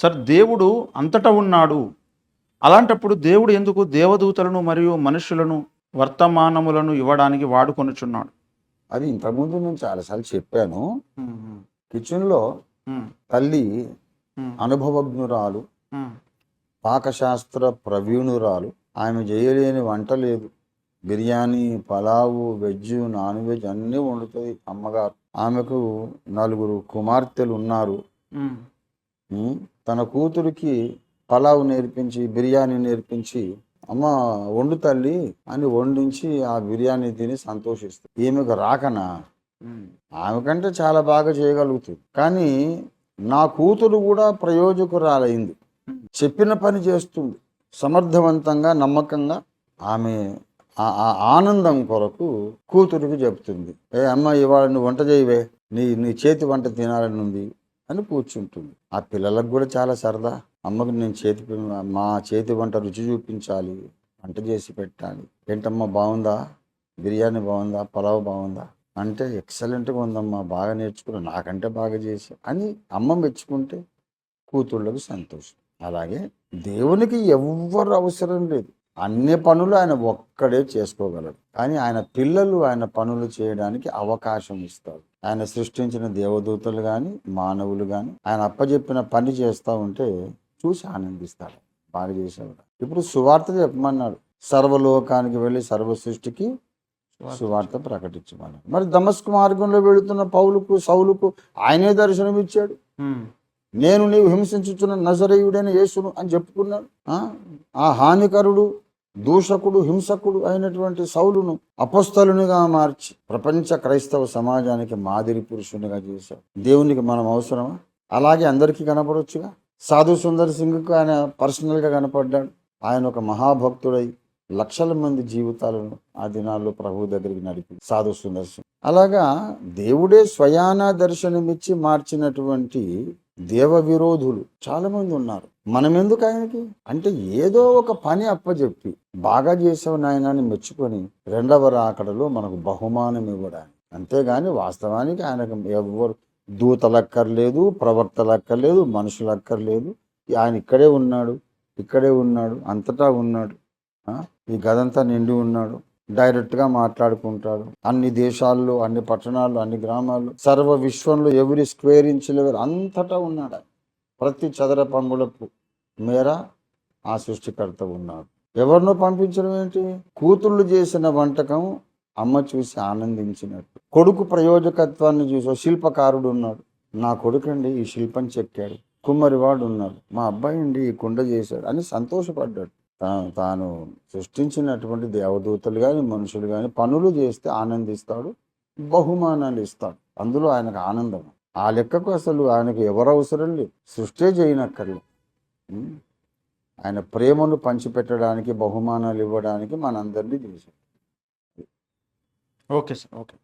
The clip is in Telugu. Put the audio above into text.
సార్ దేవుడు అంతటా ఉన్నాడు. అలాంటప్పుడు దేవుడు ఎందుకు దేవదూతలను మరియు మనుషులను వర్తమానములను ఇవ్వడానికి వాడుకొనుచున్నాడు? అది ఇంతకుముందు నేను చాలాసార్లు చెప్పాను. కిచెన్లో తల్లి అనుభవజ్ఞురాలు పాకశాస్త్ర ప్రవీణురాలు ఆమె చేయలేని వంట లేదు. Biryani pulao veg non veg అన్నీ వండుతుంది అమ్మగారు. ఆమెకు నలుగురు కుమార్తెలు ఉన్నారు. తన కూతురికి పలావు నేర్పించి బిర్యానీ నేర్పించి అమ్మ వండు తల్లి అని వండించి ఆ బిర్యానీ తిని సంతోషిస్తుంది. ఈమెకు రాకనా? ఆమె కంటే చాలా బాగా చేయగలుగుతుంది. కానీ నా కూతురు కూడా ప్రయోజకురాలైంది. చెప్పిన పని చేస్తుంది. సమర్థవంతంగా నమ్మకంగా ఆమె ఆ- ఆనందం కొరకు కూతురికి చెప్తుంది ఏ అమ్మ ఇవాళ నువ్వు వంట చేయవే. నీ నీ చేతి వంట తినాలని ఉంది. అని కూర్చుంటుంది. ఆ పిల్లలకు కూడా చాలా సరదా. అమ్మకు నేను చేతి మా చేతి వంట రుచి చూపించాలి వంట చేసి పెట్టాలి. ఏంటమ్మా బాగుందా? బిర్యానీ బాగుందా? పలావ్ బాగుందా? అంటే ఎక్సలెంట్గా ఉందమ్మా బాగా నేర్చుకున్నా నాకంటే బాగా చేసి అని అమ్మ మెచ్చుకుంటే కూతుళ్ళకు సంతోషం. అలాగే దేవునికి ఎవ్వరు అవసరం లేదు. అన్ని పనులు ఆయన ఒక్కడే చేసుకోగలడు. కానీ ఆయన పిల్లలు ఆయన పనులు చేయడానికి అవకాశం ఇస్తాడు ఆయన సృష్టించిన దేవదూతలు కానీ మానవులు కానీ ఆయన అప్పచెప్పిన పని చేస్తూ ఉంటే చూసి ఆనందిస్తాడు. బాగా చేసేవాడు ఇప్పుడు సువార్త చెప్పమన్నాడు. సర్వలోకానికి వెళ్ళి సర్వ సృష్టికి సువార్త ప్రకటించమన్నాడు. మరి దమస్కు మార్గంలో వెళుతున్న పౌలుకు సౌలుకు ఆయనే దర్శనం ఇచ్చాడు. నేను నీవు హింసించుచున్న నజరేయుడైన యేసును అని చెప్పుకున్నాడు? ఆ హానికరుడు దూషకుడు హింసకుడు అయినటువంటి సౌలును అపస్థలునిగా మార్చి ప్రపంచ క్రైస్తవ సమాజానికి మాదిరి పురుషునిగా చేశాడు. దేవునికి మనం అవసరమా? అలాగే అందరికీ కనపడొచ్చుగా? సాధు సుందర్ సింగ్కు ఆయన పర్సనల్గా కనపడ్డాడు. ఆయన ఒక మహాభక్తుడై లక్షల మంది జీవితాలను ఆ దినాల్లో ప్రభు దగ్గరికి నడిపి సాధు సుందర్ సింగ్. అలాగా దేవుడే స్వయానా దర్శనమిచ్చి మార్చినటువంటి దేవ విరోధులు చాలామంది ఉన్నారు. మనం ఎందుకు ఆయనకి? అంటే ఏదో ఒక పని అప్పచెప్పి బాగా చేసావు నాయన అని మెచ్చుకొని రెండవ రాకడలో మనకు బహుమానం ఇవ్వడానికి. అంతేగాని వాస్తవానికి ఆయనకు ఎవరు దూతలక్కర్లేదు ప్రవర్తలక్కర్లేదు మనుషులక్కర్లేదు. ఆయన ఇక్కడే ఉన్నాడు ఇక్కడే ఉన్నాడు అంతటా ఉన్నాడు. ఈ గదంతా నిండి ఉన్నాడు. డైరెక్ట్గా మాట్లాడుకుంటాడు. అన్ని దేశాల్లో అన్ని పట్టణాల్లో అన్ని గ్రామాల్లో సర్వ విశ్వంలో ఎవరి స్క్వేర్ ఇంచుల అంతటా ఉన్నాడు ప్రతి చదర పంగులకు మేర ఆ సృష్టికర్త ఉన్నాడు. ఎవరినో పంపించడం ఏంటి? కూతుళ్ళు చేసిన వంటకం అమ్మ చూసి ఆనందించినట్టు. కొడుకు ప్రయోజకత్వాన్ని చూసి శిల్పకారుడు ఉన్నాడు. నా కొడుకండి ఈ శిల్పం చెక్కాడు. కుమ్మరివాడు ఉన్నాడు. మా అబ్బాయి అండి ఈ కుండ చేశాడు అని సంతోషపడ్డాడు. తాను తాను సృష్టించినటువంటి దేవదూతలు కానీ మనుషులు కానీ పనులు చేస్తే ఆనందిస్తాడు బహుమానాలు ఇస్తాడు. అందులో ఆయనకు ఆనందం. ఆ లెక్కకు అసలు ఆయనకు ఎవరు అవసరం లేదు. సృష్టి చేయనక్కర్లేదు ఆయన ప్రేమను పంచిపెట్టడానికి బహుమానాలు ఇవ్వడానికి మనందరినీ చేశాడు. Okay sir okay.